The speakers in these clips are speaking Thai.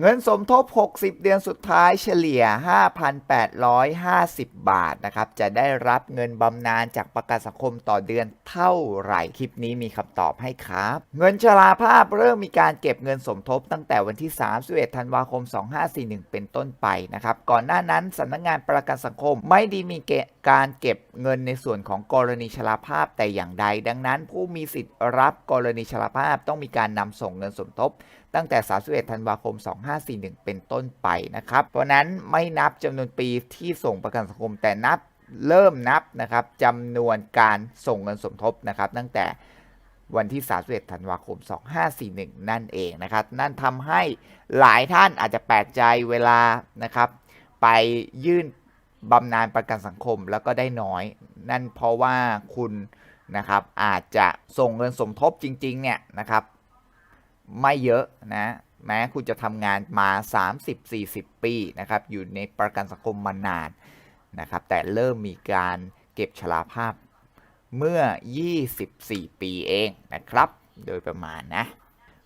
เงินสมทบ 60 เดือนสุดท้ายเฉลี่ย 5,850 บาทนะครับ จะได้รับเงินบำนาญจากประกันสังคมต่อเดือนเท่าไหร่ คลิปนี้มีคำตอบให้ครับ เงินชราภาพเริ่มมีการเก็บเงินสมทบตั้งแต่วันที่ 31 ธันวาคม 2541 เป็นต้นไปนะครับ ก่อนหน้านั้นสำนักงานประกันสังคมไม่ได้มีเการเก็บเงินในส่วนของกรณีชราภาพแต่อย่างใด ดังนั้นผู้มีสิทธิ์รับกรณีชราภาพต้องมีการนำส่งเงินสมทบ ตั้งแต่ 31 ธันวาคม 2541 เป็นต้นไปนะครับ เพราะนั้นไม่นับจำนวนปีที่ส่งประกันสังคมแต่นับเริ่มนับนะครับจำนวนการส่งเงินสมทบนะครับ ตั้งแต่วันที่ 31 ธันวาคม 2541 นั่นเองนะครับ นั่นทำให้หลายท่านอาจจะแปลกใจเวลานะครับ ไปยื่น บำนาญประกันสังคมแล้วก็ได้น้อย นั่นเพราะว่าคุณนะครับอาจจะส่งเงินสมทบจริง ๆ เนี่ยนะครับ ไม่เยอะนะแม้คุณจะทำงานมา 30-40 ปีนะครับอยู่ในประกันสังคมมานานนะครับแต่เริ่มมีการเก็บชราภาพเมื่อ 24 ปีเองนะครับ โดยประมาณนะ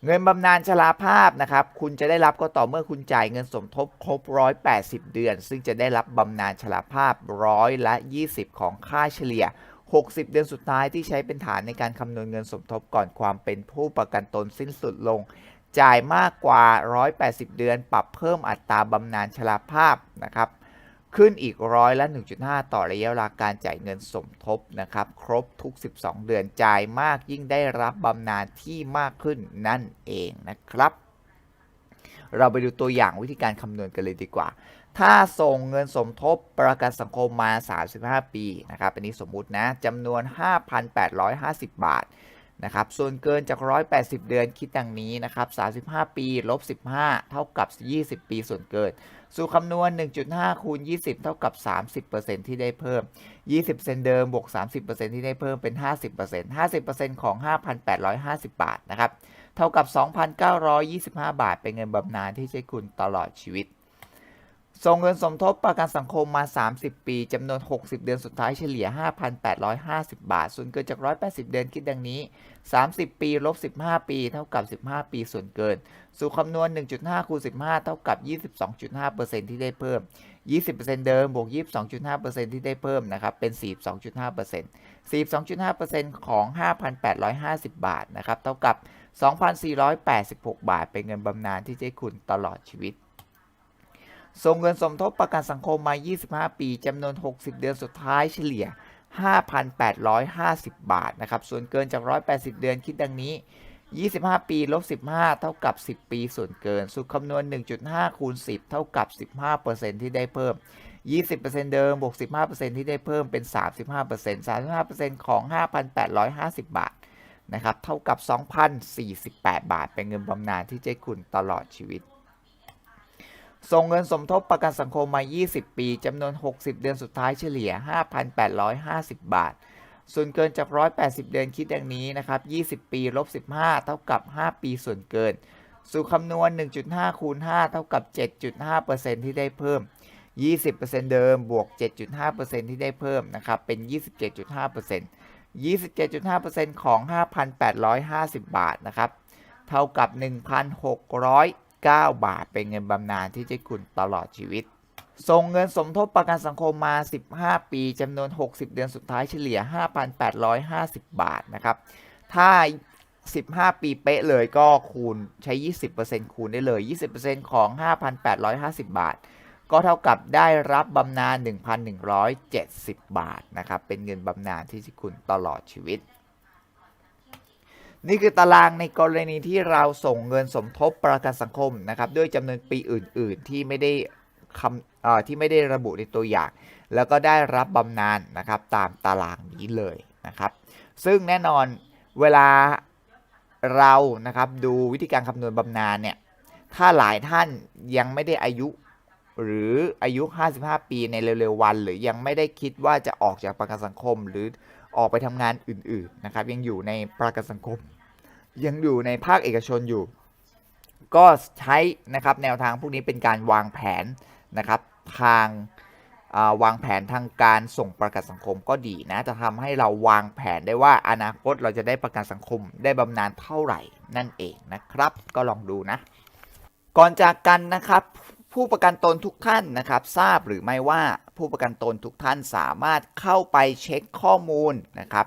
เงินบำนาญชราภาพนะครับ คุณจะได้รับก็ต่อเมื่อคุณจ่ายเงินสมทบครบ 180 เดือน ซึ่งจะได้รับบำนาญชราภาพร้อยละ 20 ของค่าเฉลี่ย 60 เดือนสุดท้ายที่ใช้เป็นฐานในการคำนวณเงินสมทบก่อนความเป็นผู้ประกันตนสิ้นสุดลง จ่ายมากกว่า 180 เดือน ปรับเพิ่มอัตราบำนาญชราภาพนะครับ ขึ้นอีกร้อยละ 1.5 ต่อระยะเวลาการจ่ายเงินสมทบนะครับ ครบทุก 12 เดือนจ่ายมากยิ่งได้รับบำนาญที่มากขึ้นนั่นเองนะครับ เราไปดูตัวอย่างวิธีการคำนวณกันเลยดีกว่า ถ้าส่งเงินสมทบประกันสังคมมา 35 ปีนะครับอันนี้สมมุตินะจำนวน 5,850 บาท นะครับส่วนเกินจาก 180 เดือนคิดดังนี้นะครับ35 ปีลบ15 เท่ากับ 20 ปีส่วนเกิน สู่คำนวณ 1.5 คูณ 20 เท่ากับ 30%ที่ได้เพิ่ม 20%เดิมบวก 30%ที่ได้เพิ่มเป็น 50% 50%ของ 5,850 บาทนะครับเท่ากับ 2,925 บาท เป็นเงินบำนาญที่ใช้คุณตลอดชีวิต ส่งเงินสมทบประกันสังคมมา 30 ปีจำนวน 60 เดือนสุดท้ายเฉลี่ย 5,850 บาท ส่วนเกินจาก 180 เดือนคิดดังนี้ 30 ปีลบ 15 ปี เท่ากับ 15 ปีส่วนเกิน สู่คำนวณ 1.5 คูณ 15 เท่ากับ 22.5%ที่ได้เพิ่ม 20%เดิมบวก 22.5%ที่ได้เพิ่มนะครับ เป็น 42.5% 42.5%ของ 5,850 บาทนะครับ เท่ากับ 2,486 บาท เป็นเงินบำนาญที่จะคุณตลอดชีวิต ส่งเงินสมทบประกันสังคมมา 25 ปีจำนวน 60 เดือนสุดท้ายเฉลี่ย 5,850 บาทนะครับ ส่วนเกินจาก 180 เดือนคิดดังนี้ 25 ปีลบ15 เท่ากับ 10 ปีส่วนเกิน สูตรคำนวณ 1.5 คูณ 10 เท่ากับ 15%ที่ได้เพิ่ม 20%เดิมบวก 15%ที่ได้เพิ่มเป็น 35% 35%ของ 5,850 บาทนะครับ เท่ากับ 2,048 บาท เป็นเงินบำนาญที่เจะให้คุณตลอดชีวิต ส่งเงินสมทบประกันสังคมมา 20 ปี จำนวน 60 เดือนสุดท้ายเฉลี่ย 5,850 บาท ส่วนเกินจาก 180 เดือนคิดดังนี้นะครับ 20 ปีลบ 15 เท่ากับ 5 ปีส่วนเกิน สู่คำนวณ 1.5 คูณ 5 เท่ากับ 7.5%ที่ได้เพิ่ม 20%เดิมบวก 7.5%ที่ได้เพิ่มนะครับ เป็น 27.5% 27.5%ของ 5,850 บาทนะครับ เท่ากับ 1,600 9 บาท เป็นเงินบำนาญที่จะคุณตลอดชีวิต ส่งเงินสมทบประกันสังคมมา 15 ปีจำนวน 60 เดือนสุดท้ายเฉลี่ย 5,850 บาทนะครับ ถ้า 15 ปีเป๊ะเลยก็คูณใช้ 20%คูณได้เลย 20%ของ 5,850 บาท ก็เท่ากับได้รับบำนาญ 1,170 บาทนะครับ เป็นเงินบำนาญที่คุณตลอดชีวิต นี่คือตารางในกรณีที่เราส่งเงินสมทบประกันสังคมนะครับ ด้วยจำนวนปีอื่น ๆ ที่ไม่ได้คำที่ไม่ได้ระบุในตัวอย่าง แล้วก็ได้รับบำนาญนะครับ ตามตารางนี้เลยนะครับ ซึ่งแน่นอนเวลาเรานะครับดูวิธีการคำนวณบำนาญเนี่ย ถ้าหลายท่านยังไม่ได้อายุ หรืออายุ 55 ปีในเร็วๆวัน หรือยังไม่ได้คิดว่าจะออกจากประกันสังคมหรือออกไปทำงานอื่น ๆ นะครับ ยังอยู่ในประกันสังคม ยังอยู่ในภาคเอกชนอยู่ ก็ใช้นะครับแนวทางพวกนี้เป็นการวางแผนนะครับทางาวางแผนทางการส่งประกันสังคมก็ดีนะ จะทำให้เราวางแผนได้ว่าอนาคตเราจะได้ประกันสังคมได้บำนาญเท่าไหร่นั่นเองนะครับ ก็ลองดูนะ ก่อนจากกันนะครับ ผู้ประกันตนทุกท่านนะครับ ทราบหรือไม่ว่าผู้ประกันตนทุกท่านสามารถเข้าไปเช็คข้อมูลนะครับ